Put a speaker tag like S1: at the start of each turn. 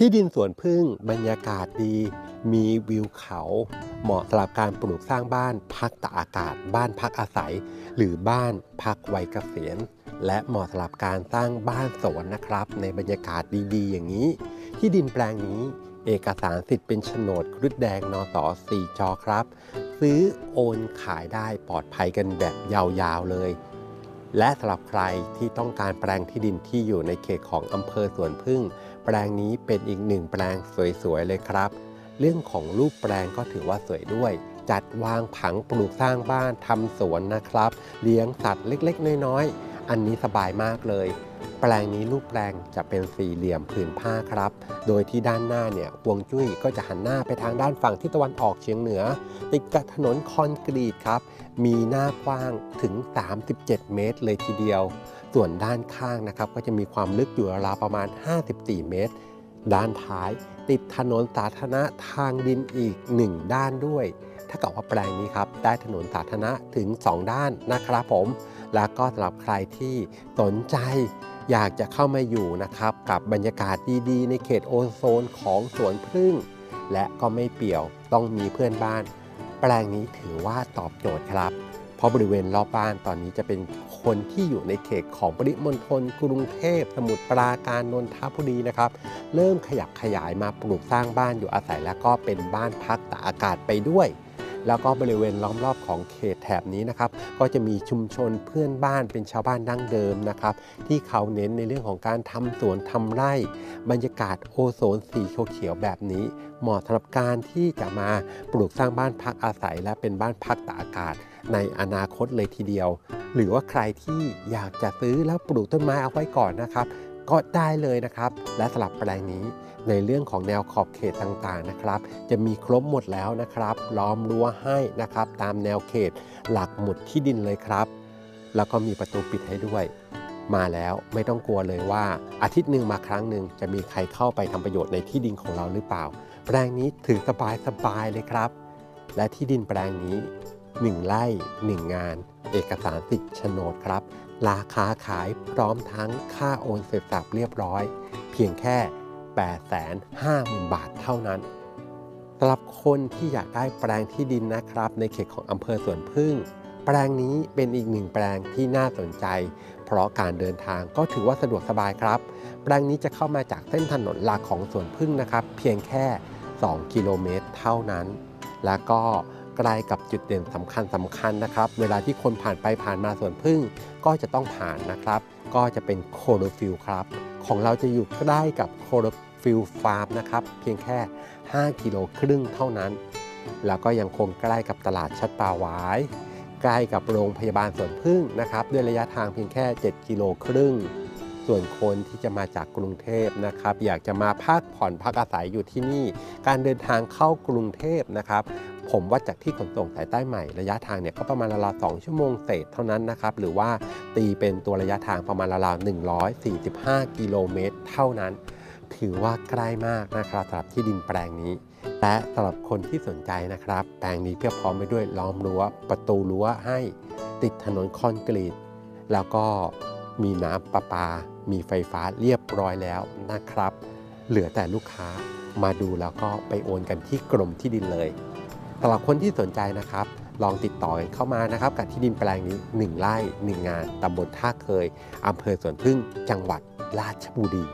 S1: ที่ดินสวนพึ่งบรรยากาศดี มีวิวเขา เหมาะสำหรับการปลูกสร้างบ้านพักตากอากาศ บ้านพักอาศัย หรือบ้านพักวัยเกษียณและเหมาะสำหรับการสร้างบ้านสวนนะครับ ในบรรยากาศดีๆ อย่างนี้ ที่ดินแปลงนี้ เอกสารสิทธิ์เป็นโฉนดครุฑแดงนอสอสี่จอครับ ซื้อโอนขายได้ปลอดภัยกันแบบยาวๆเลย และสำหรับใครที่ต้องการแปลงที่ดินที่อยู่ในเขตของอำเภอสวนพึ่ง แปลงนี้เป็นอีกหนึ่งแปลงสวยๆเลยครับ เรื่องของรูปแปลงก็ถือว่าสวยด้วย จัดวางผังปลูกสร้างบ้านทำสวนนะครับ เลี้ยงสัตว์เล็กๆ น้อยๆ อันนี้สบายมากเลย แปลงนี้รูปแปลงจะเป็นสี่เหลี่ยมผืนผ้าครับ โดยที่ด้านหน้าเนี่ยฮวงจุ้ยก็จะหันหน้าไปทางด้านฝั่งที่ตะวันออกเฉียงเหนือ ติดกับถนนคอนกรีตครับ มีหน้ากว้างถึง 37 เมตรเลยทีเดียว ส่วนด้านข้างนะครับก็จะมีความลึกอยู่ราวประมาณ 54 เมตร ด้านท้ายติดถนนสาธารณะทางดินอีก 1 ด้านด้วย ถ้าเกิดว่าแปลงนี้ครับได้ถนนสาธารณะถึง 2 ด้านนะครับผม แล้วก็สำหรับใครที่สนใจอยากจะเข้ามาอยู่นะครับ กับบรรยากาศดีๆ ในเขตโอโซนของสวนพึ่ง และก็ไม่เปี่ยวต้องมีเพื่อนบ้าน แปลงนี้ถือว่าตอบโจทย์ครับ เพราะบริเวณรอบบ้านตอนนี้จะเป็นคนที่อยู่ในเขตของปริมณฑลกรุงเทพสมุทรปราการนนทบุรีนะครับ เริ่มขยับขยายมาปลูกสร้างบ้านอยู่อาศัยแล้วก็เป็นบ้านพักตากอากาศไปด้วย แล้วก็บริเวณล้อมรอบของเขตแถบนี้นะครับ ก็จะมีชุมชนเพื่อนบ้านเป็นชาวบ้านดั้งเดิมนะครับ ที่เขาเน้นในเรื่องของการทำสวนทำไร่ บรรยากาศโอโซนสีเขียวแบบนี้ เหมาะสำหรับการที่จะมาปลูกสร้างบ้านพักอาศัย และเป็นบ้านพักตากอากาศในอนาคตเลยทีเดียว หรือว่าใครที่อยากจะซื้อแล้วปลูกต้นไม้เอาไว้ก่อนนะครับ ก็ได้เลยนะครับ และสำหรับแปลงนี้ในเรื่องของแนวขอบเขตต่างๆนะครับ จะมีครบหมดแล้วนะครับ ล้อมรั้วให้นะครับ ตามแนวเขตหลักหมุดที่ดินเลยครับ แล้วก็มีประตูปิดให้ด้วย มาแล้วไม่ต้องกลัวเลยว่า อาทิตย์หนึ่งมาครั้งหนึ่งจะมีใครเข้าไปทำประโยชน์ในที่ดินของเราหรือเปล่า แปลงนี้ถือสบายสบายๆเลยครับ และที่ดินแปลงนี้ 1ไร่1งาน เอกสารสิทธิ์โฉนดครับ ราคาขายพร้อมทั้งค่าโอนเสร็จสับเรียบร้อย เพียงแค่ 850,000 บาทเท่านั้นสำหรับคนที่อยากได้แปลงที่ดินนะครับ ในเขตของอำเภอสวนพึ่ง แปลงนี้เป็นอีกหนึ่งแปลงที่น่าสนใจ เพราะการเดินทางก็ถือว่าสะดวกสบายครับ แปลงนี้จะเข้ามาจากเส้นถนนหลักของสวนพึ่งนะครับ เพียงแค่ 2 กิโลเมตรเท่านั้น แล้วก็ กล้กับจุดเด่นสำคัญสำคัญนะครับ เวลาที่คนผ่านไปผ่านมาสวนพึ่งก็จะต้องผ่านนะครับ ก็จะเป็นโคโรฟิลครับ ของเราจะอยู่ใกล้กับโคโรฟิลฟาร์มนะครับ เพียงแค่ 5 กิโลครึ่งเท่านั้น แล้วก็ยังคงใกล้กับตลาดชัดป่าหวายใกล้กับโรงพยาบาลสวนพึ่งนะครับ ด้วยระยะทางเพียงแค่ 7 กิโลครึ่งส่วนคนที่จะมาจากกรุงเทพนะครับ อยากจะมาพักผ่อนพักอาศัยอยู่ที่นี่ การเดินทางเข้ากรุงเทพนะครับ ผมว่าจากที่ขนส่งสายใต้ใหม่ระยะทางเนี่ยก็ประมาณราวๆ2ชั่วโมงเศษเท่านั้นนะครับ หรือว่าตีเป็นตัวระยะทางประมาณราวๆ145 กิโลเมตร เท่านั้น ถือว่าใกล้มากนะครับสำหรับที่ดินแปลงนี้ และสำหรับคนที่สนใจนะครับ แปลงนี้เพียบพร้อมไปด้วยล้อมรั้ว ประตูรั้วให้ติดถนนคอนกรีต แล้วก็มีน้ำประปา มีไฟฟ้าเรียบร้อยแล้วนะครับ เหลือแต่ลูกค้ามาดูแล้วก็ไปโอนกันที่กรมที่ดินเลย สำหรับคนที่สนใจนะครับ ลองติดต่อเข้ามานะครับ กับที่ดินแปลงนี้ 1 ไร่ 1 งานตำบลท่าเคยอำเภอสวนพึ่งจังหวัดราชบุรี